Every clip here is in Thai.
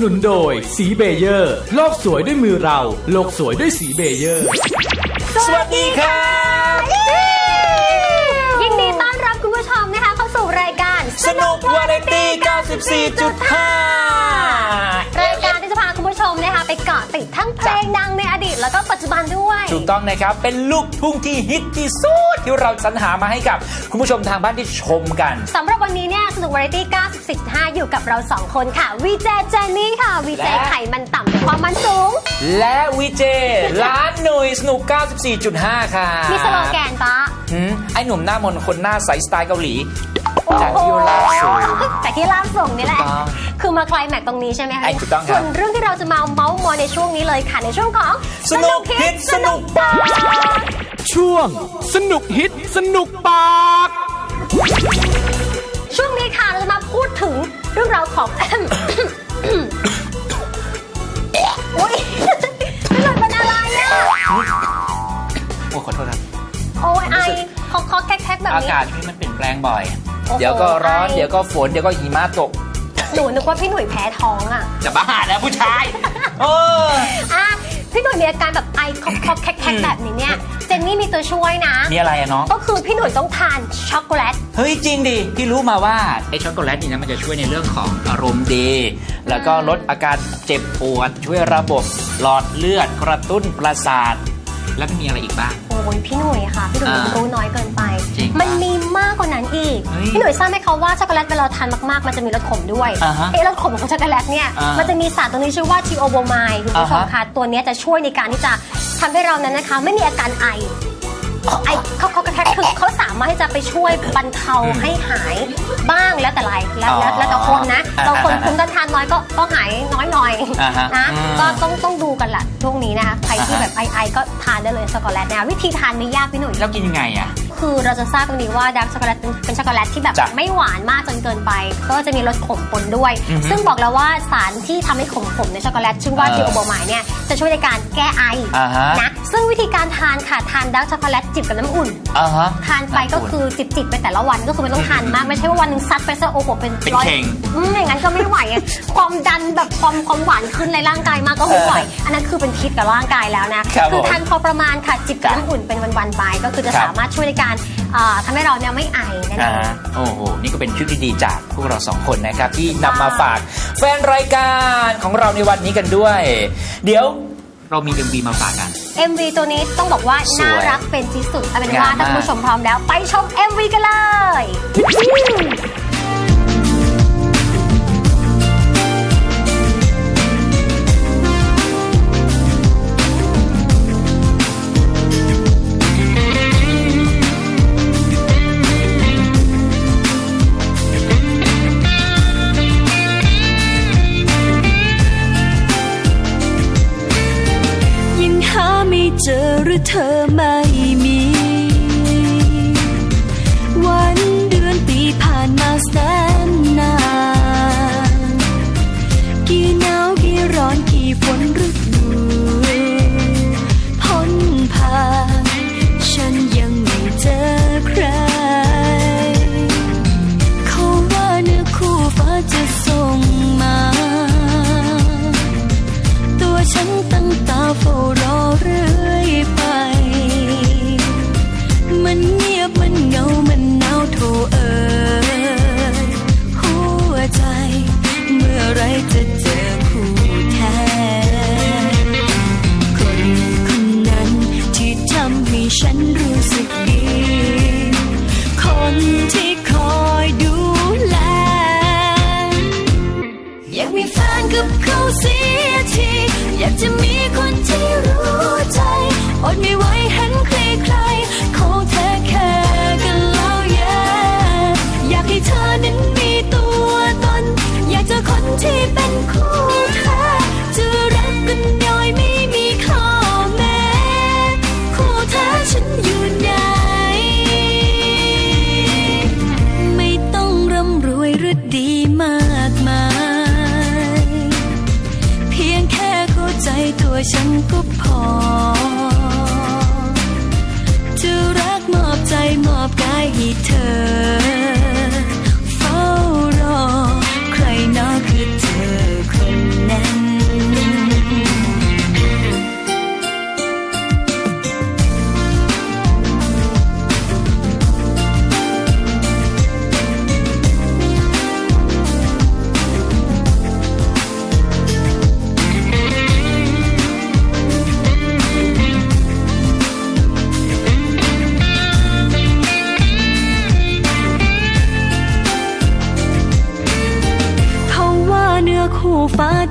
นับสนุนโดยสีเบเยอร์ โลกสวยด้วยมือเรา โลกสวยด้วยสีเบเยอร์ สวัสดีครับยินดีต้อนรับคุณผู้ชมนะคะเข้าสู่รายการ สนุกวาไรตี้ 94.5 ไปเกาะติดทั้งเพลงดังในอดีตแล้วก็ปัจจุบันด้วย ถูกต้องนะครับ เป็นลูกทุ่งที่ฮิตที่สุดที่เราสรรหามาให้กับคุณผู้ชมทางบ้านที่ชมกัน สำหรับวันนี้เนี่ยสนุกวาไรตี้94.5 อยู่กับเรา 2 คนค่ะวีเจเจนนี่ค่ะวีเจและ ไขมันต่ำแต่ความมันสูง และวีเจล้านหนุ่ยสนุก 94.5 ค่ะมีสโลแกนปะ หืมไอหนุ่มหน้ามนต์คนหน้าใสสไตล์เกาหลีโอ้ จากโหที่ล่าสุดแต่ที่ล่าส่งนี่แหละถูกต้องคือมาคลายแม็กซ์ตรงนี้ใช่ไหมคะไอ้ถูกต้องครับ ส่วนเรื่องที่เราจะมาเมาส์มอยในช่วงนี้เลยค่ะ ในช่วงของสนุกฮิตสนุกปาช่วง สนุกฮิตสนุกปาก ช่วงนี้ค่ะเราจะมาพูดถึงเรื่องราวของ อุ้ยไม่หลุดเป็นอะไรอะ โอ้ขอโทษครับโอ้ยไอคอคอแคกๆแบบอานี้ กาศที่มันเปลี่ยนแปลงบ่อยโอ้โห เดี๋ยวก็ร้อนใช่เดี๋ยวก็ฝน เดี๋ยวก็หิมะตก หนูนึกว่าพี่หนุ่ยแพ้ท้องอะ จะบ้าแล้วผู้ชายเอออะพี่หนุ่ยมีอาการแบบไอคอคอแคกๆแบบนี้เนี่ย เจนนี่มีตัวช่วยนะ มีอะไรอะน้อง ก็คือพี่หนุ่ยต้องทานช็อกโกแลต เฮ้ยจริงดิ พี่รู้มาว่าไอช็อกโกแลตนี่นะมันจะช่วยในเรื่องของอารมณ์ดี แล้วก็ลดอาการเจ็บปวดช่วยระบบ หลอดเลือดกระตุ้นประสาท แล้วก็มีอะไรอีกบ้าง โอ้ยพี่หนุ่ยค่ะ พี่หนุ่ยอ่ารู้น้อยเกินไป จริงปะมันมีมากกว่านั้นอีก เฮ้ยพี่หนุ่ยทราบไหมคะว่าช็อกโกแลตเวลาเราทานมากๆ มันจะมีรสขมด้วย อ่าฮะเอะรสขมของช็อกโกแลตเนี่ย อ่ามัมันจะมีสารตัวนี้ชื่อว่าทีโอโบไมด์คุณผู้ชมอ่าฮะคะตัวเนี้ยจะช่วยในการที่จะทำให้เรานั้นนะคะ ไม่มีอาการไอ ไอเขาเขากระแทกคือเขาสามารถที่จะไปช่วยบรรเทาให้หายบ้างแล้วแต่รายแล้วแล้วแล้วแต่คนนะอ่าบางคนอ่าภูมิต้านทานน้อยก็ก็หายน้อยหน่อยอ่าฮะนะอืมก็ต้องต้องดูกันแหละช่วงนี้นะคะใครที่อ่าฮะ แบบไอไอก็ทานได้เลยช็อกโกแลตนะวิธีทานไม่ยากพี่หนุ่ย แล้วกินยังไงอะ คือเราจะทราบตรงนี้ว่าดาร์กช็อกโกแลตเป็นเป็นช็อกโกแลตที่แบบจ้ะไม่หวานมากจนเกินไป ก็จะมีรสขมปนด้วย อือฮึซึ่งบอกแล้วว่าสารที่ทำให้ขมขมๆในช็อกโกแลตชื่อว่าเออทีโอโบไมด์เนี่ยจะช่วยในการแก้ไออ่าฮะนะซึ่งวิธีการทานค่ะทานดาร์กช็อกโกแลตจิบกับน้ำอุ่น อ่าฮะ ทานไปก็คือจิบจิบๆไปแต่ละวันก็คือไม่ต้องทานมาก ไม่ใช่ว่าวันหนึงซัดไปซะโอ้โหเป็นเป็นร้อยเข่ง อืมอย่างนั้นก็ไม่ไหวอะ ความดันแบบความความหวานขึ้นในร่างกายมากก็ไม่ไหวอันนั้นคือเป็นพิษกับร่างกายแล้วนะครับอผมทานพอประมาณค่ะจิบกับน้ำอุ่นเป็นวันๆไป ก็คือจะครับ สามารถช่วยในการอ่าทำให้เราเนี่ยไม่ไอนั่นเออ่างฮะโอ้โห นี่ก็เป็นทริคที่ดีจากพวกเราสองคนนะครับ ที่นำมาฝากแฟนรายการของเราในวันนี้กันด้วย เดี๋ยวเรามี MV มาฝากกัน MV ตัวนี้ต้องบอกว่า สวยน่ารักเป็นที่สุดเอาเป็นงาว่ามมาก ถ้าคุณผู้ชมพร้อมแล้ว ไปชม MV กันเลย เจอหรือเธอไม่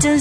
จะ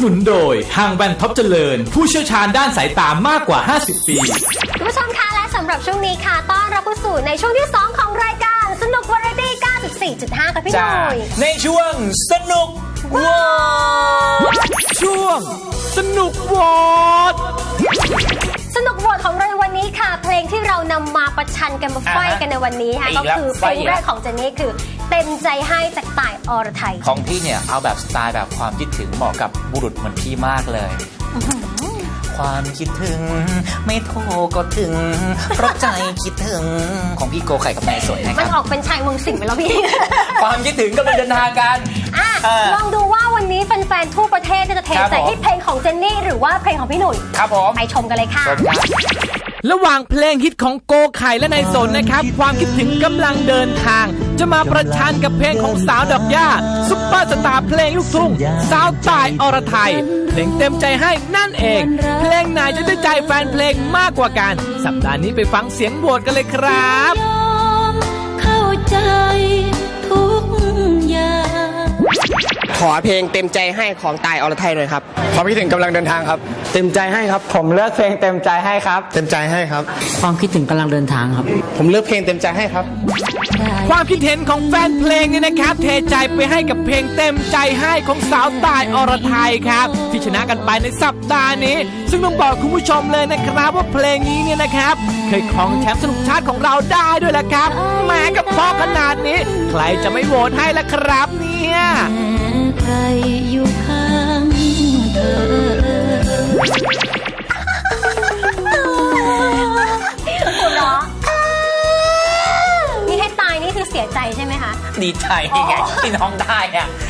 นับสนุนโดยห้างแว่นท็อปเจริญ ผู้เชี่ยวชาญด้านสายตามากกว่า 50 ปี คุณผู้ชมคะและสำหรับช่วงนี้ค่ะ ต้อนรับเข้าสู่ในช่วงที่ 2 ของรายการ สนุกวาไรตี้ 94.5ค่ะพี่หจ้านุ่ยในช่วงสนุกว้าวช่วงสนุกวอด สนุกโหวตของเราในวันนี้ค่ะ เพลงที่เรานำมาประชันกันมาไฟกันในวันนี้ค่ะอีก็กแล้วคือเพไฟลงอีกแรแล้ว กของเจนนี่คือเต็มใจให้จากต่ายอรไทยของพี่เนี่ยเอาแบบสไตล์แบบความคิดถึงเหมาะกับบุรุษเหมือนพี่มากเลย ความคิดถึง ไม่โทรก็ถึง เพราะใจคิดถึงของพี่โกไข่กับนายสนนะคมัรันบ ออกเป็นชายเมืองสิงห์ไปแล้วพี่ ความคิดถึงก็เป็นเดินทางกัน อะเออลองดูว่าวันนี้แฟนๆทั่วประเทศจะเทครับใจผม ให้เพลงของเจนนี่หรือว่าเพลงของพี่หนุ่ยครับผม ไปชมกันเลยค่ะชมครับ ระหว่างเพลงฮิตของโกไข่และนายสนนะครับ ความคิดถึงกำลังเดินทาง จะมาประชันกับเพลงของสาวดอกย่าซุปเปอร์สตาร์เพลงลูกทุ่งสาวตายอรไทยเพลงเต็มใจให้นั่นเอง เพลงไหนจะได้ใจแฟนเพลงมากกว่ากัน สัปดาห์นี้ไปฟังเสียงโหวตกันเลยครับเข้าใจทุกอย่าง ขอเพลงเต็มใจให้ของตายอรไทยหน่อยครับความคิดถึงกำลังเดินทางครับ เต็มใจให้ครับ ผมเลือกเพลงเต็มใจให้ครับ เต็มใจให้ครับ ความคิดถึงกำลังเดินทางครับ ผมเลือกเพลงเต็มใจให้ครับ ความคิดเห็นของแฟนเพลงเนี่ยนะครับ เทใจไปให้กับเพลงเต็มใจให้ของสาวตายอรไทยครับ ที่ชนะกันไปในสัปดาห์นี้ ซึ่งต้องบอกคุณผู้ชมเลยนะครับว่าเพลงนี้เนี่ยนะครับ เคยครองแชมป์สนุกชาติของเราได้ด้วยแหละครับแหม้กับพอขนาดนี้ ใครจะไม่โหวตให้ล่ะครับเนี่ยใค รอยู่ข้างเธอ หัวเราะนี่ให้ตายนี่คือเสียใจใช่ไหมคะ ดีใจไงที่น้องได้อะเออ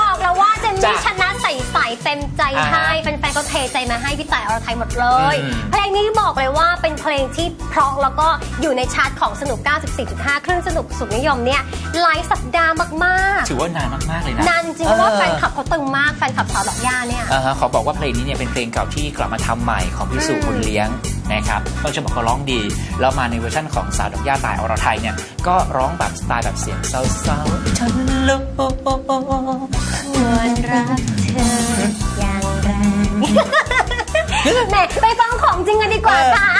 บอกแล้วว่าเจนนี่จ้ะชนะใส่ใส่เต็มใจอ่าฮะให้แฟนๆก็เทใจมาให้พี่ต่ายอรไทยหมดเลย อืม เพลงนี้บอกเลยว่าเป็นเพลงที่เพราะแล้วก็อยู่ในชาร์ตของสนุก 94.5 คลื่นสนุกสุดนิยมเนี่ยหลายสัปดาห์มากถือว่านานมากๆเลยนะๆนานจริงเพราะว่าออแฟนคลับเขาตึงมากแฟนคลับสาวดอกย่าเนี่ยอ่าฮะขอบอกว่าเพลงนี้เนี่ยเป็นเพลงเก่าที่กลับมาทำใหม่ของพี่สุบุญเลี้ยงนะครับต้องจะบอกเขาร้องดีแล้วมาในเวอร์ชันของสาวดอกย่าตายอรไทยเนี่ยก็ร้องแบบสไตล์แบบเสียงเศร้าๆฉันรู้ควรรักเธออย่างไรแหมไปฟังของจริงกันดีกว่าค่ะ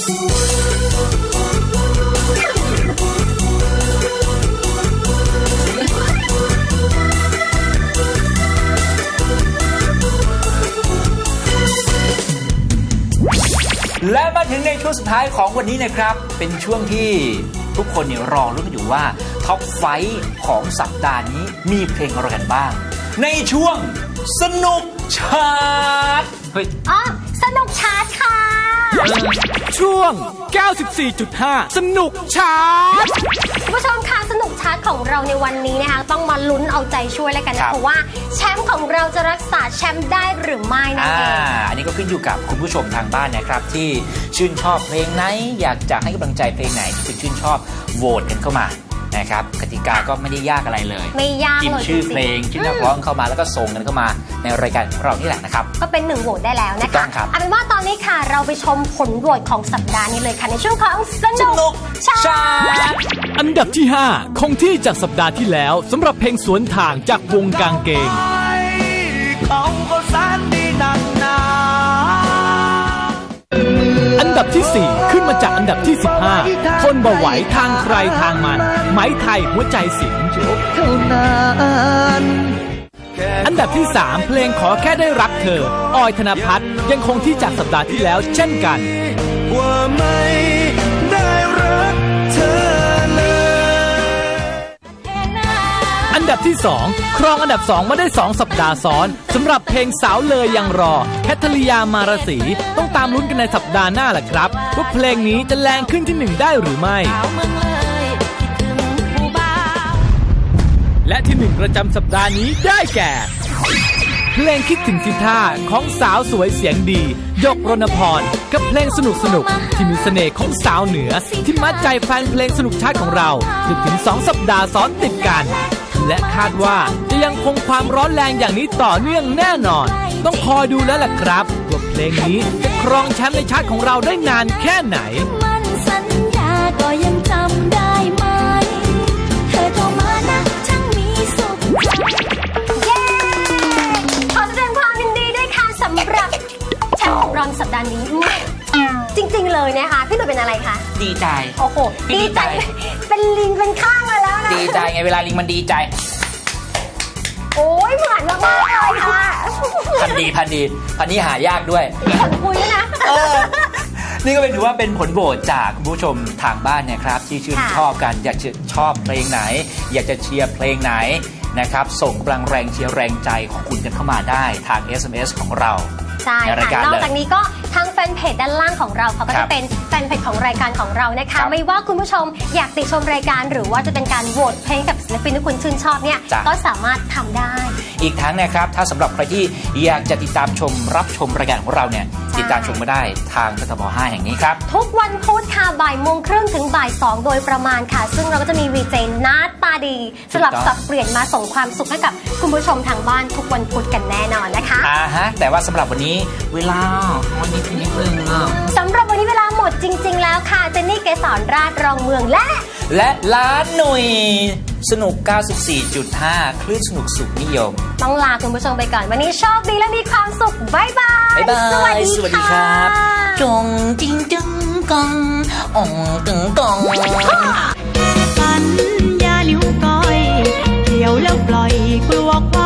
และมาถึงในช่วงสุดท้ายของวันนี้นะครับ เป็นช่วงที่ทุกคนเนี่ยรอรุ้นกันอยู่ว่าท็อปไฟของสัปดาห์นี้มีเพลงอะไรกันบ้าง ในช่วงสนุกชาร์ตเฮ้ย อ๋อ ช่วง 94.5 สนุกชาร์จคุณผู้ชมคะสนุกชาร์จของเราในวันนี้นะคะ ต้องมาลุ้นเอาใจช่วยแล้วกันครันะบ เพราะว่าแชมป์ของเราจะรักษาแชมป์ได้หรือไม่นั่นอ่าเอง อันนี้ก็ขึ้นอยู่กับคุณผู้ชมทางบ้านนะครับ ที่ชื่นชอบเพลงไหน อยากจะให้กำลังใจเพลงไหนที่คุณชื่นชอบโหวตกันเข้ามา นะครับกติกาก็ไม่ได้ยากอะไรเลยไม่ยากพิมเลยพ์ชื่อจริงๆเพลงชื่อนักร้องเข้ามาแล้วก็ส่งกันเข้ามาในรายการของเรานี่แหละนะครับ ก็เป็นหนึ่งโหวตได้แล้วถูนะกต้คะองครับ เอาเป็นว่าตอนนี้ค่ะ เราไปชมผลโหวตของสัปดาห์นี้เลยค่ะในช่วงของสนุกชาชาร์จร์ตอันดับที่ 5 คงที่จากสัปดาห์ที่แล้วสำหรับเพลงสวนทางจากวงกางเกงของก็แสนดีนักหนา อันดับที่ 4 ขึ้นมาจากอันดับ ที่ 15ทนบาไหวทางใครทางมัน ไม้ไทยหัวใจสิงเท่านั้นอันดับที่ 3 เพลงขอแค่ได้รักเธอ ออยธนพัฒน์ยังคงที่จากสัปดาห์ที่แล้วเช่นกัน อันดับที่ 2 ครองอันดับ 2 มาได้ 2 สัปดาห์ซ้อนสำหรับเพลงสาวเลยยังรอ แคทริยามารสี ต้องตามลุ้นกันในสัปดาห์หน้าแหละครับ ว่าเพลงนี้จะแรงขึ้นที่ 1 ได้หรือไม่ และที่หนึ่งประจำสัปดาห์นี้ได้แก่ เพลงคิดถึงทิท่าของสาวสวยเสียงดี ยกรณพร กับเพลงสนุกสนุกที่มีเสน่ห์ของสาวเหนือ ที่มัดใจแฟนเพลงสนุกชาติของเราถึงถึง 2 สัปดาห์ซ้อนติดกัน และคาดว่าจะยังคงความร้อนแรงอย่างนี้ต่อเนื่องแน่นอน ต้องคอยดูแล้วล่ะครับว่าเพลงนี้จะครองแชมป์ในชาติของเราได้นานแค่ไหน มันสัญญาก็ยังจำได้ ริง ๆ เลยนะคะ พี่หนุ่ยเป็นอะไรคะ ดีใจ โอ้โหดีดีใจ ใจ เป็นลิงเป็นข้างมาแล้วนะดีใจไงเวลาลิงมันดีใจ โอ้ยเหมือนมากๆเลยค่ะพันดีพันดีพันนี้หายากด้วยมีคนคุยด้วยนะนี่ก็เป็นถือว่าเป็นผลโหวตจากคุณผู้ชมทางบ้านเนะครับ ที่ชื่นค่ะชอบกันอยากจะชอบเพลงไหน อยากจะเชียร์เพลงไหนนะครับ ส่งกำลังแรงเชียร์แรงใจของคุณกันเข้ามาได้ทาง SMS ของเรา ใช่ในรายค่ะการนอกเลย จากนี้ก็ทางแฟนเพจด้านล่างของเราเขาก็ครัจะบเป็นแฟนเพจของรายการของเรานะครัคะ บไม่ว่าคุณผู้ชมอยากติชมรายการ หรือว่าจะเป็นการโหวตเพลงกับศิลปินที่คุณชื่นชอบเนี่ยจ้ะ ก็สามารถทำได้ อีกทั้งนะครับ ถ้าสำหรับใครที่อยากจะติดตามชมรับชมรายการของเราเนี่ยใช่ ติดตามชมมาได้ทางททบ5แห่งนี้ครับ ทุกวันพุธค่ะบ่ายโมงครึ่งถึงบ่ายสองโดยประมาณค่ะ ซึ่งเราก็จะมีวีเจนาตาดีสลับสับเปลี่ยนมาส่งความสุขให้กับคุณผู้ชมทางบ้านทุกวันพุธกันแน่นอนนะคะ อ่าฮะ แต่ว่าสำหรับวันนี้เวลาวันนี้ทีนิดนึงอะสำหรับวันนี้เวลาหมดจริง ๆ แล้วค่ะ เจนนี่เกษรราชรองเมืองและ และล้านหนุ่ย สนุก 94.5 คลื่นสนุกสุขนิยม ต้องลาคุณผู้ชมไปก่อน วันนี้ชอบดีและมีความสุขบายบายบาย สวัสดีครับ จงจริงจังกองอ่องตึงกองสัญญานิ้วก้อย เกี่ยวแล้วปล่อยกลัวคว